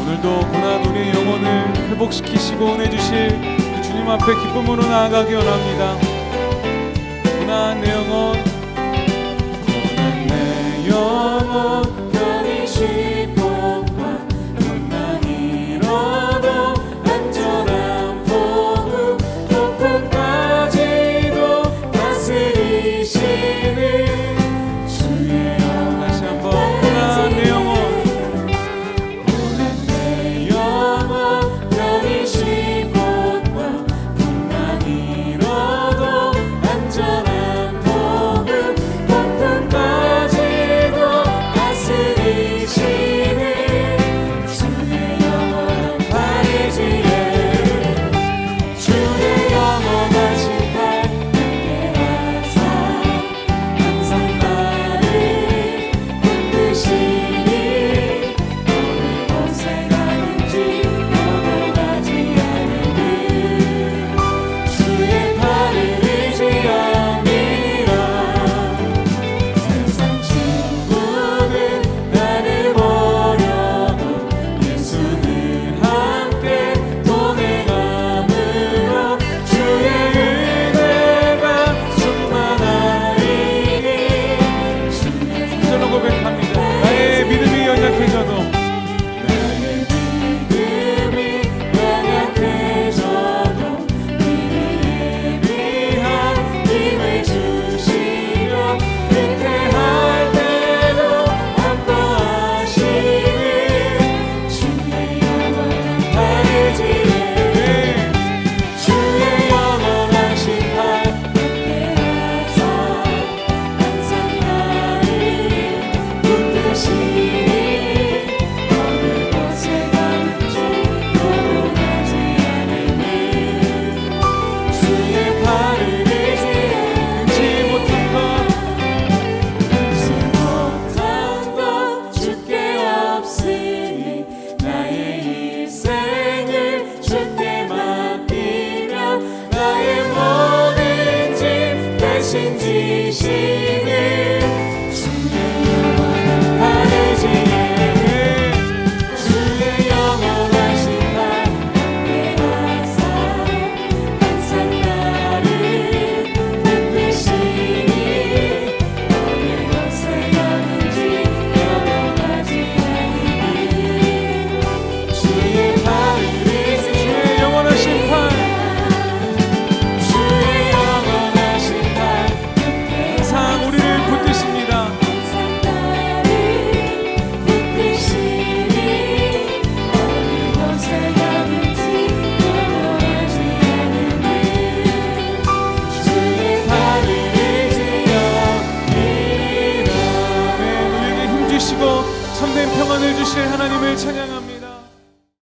오늘도 고난 우리의 영혼을 회복시키시고 내주실 그 주님 앞에 기쁨으로 나아가기 원합니다. 고난 내 영혼 대신 지시는 주님 주시고 참된 평안을 주실 하나님을 찬양합니다.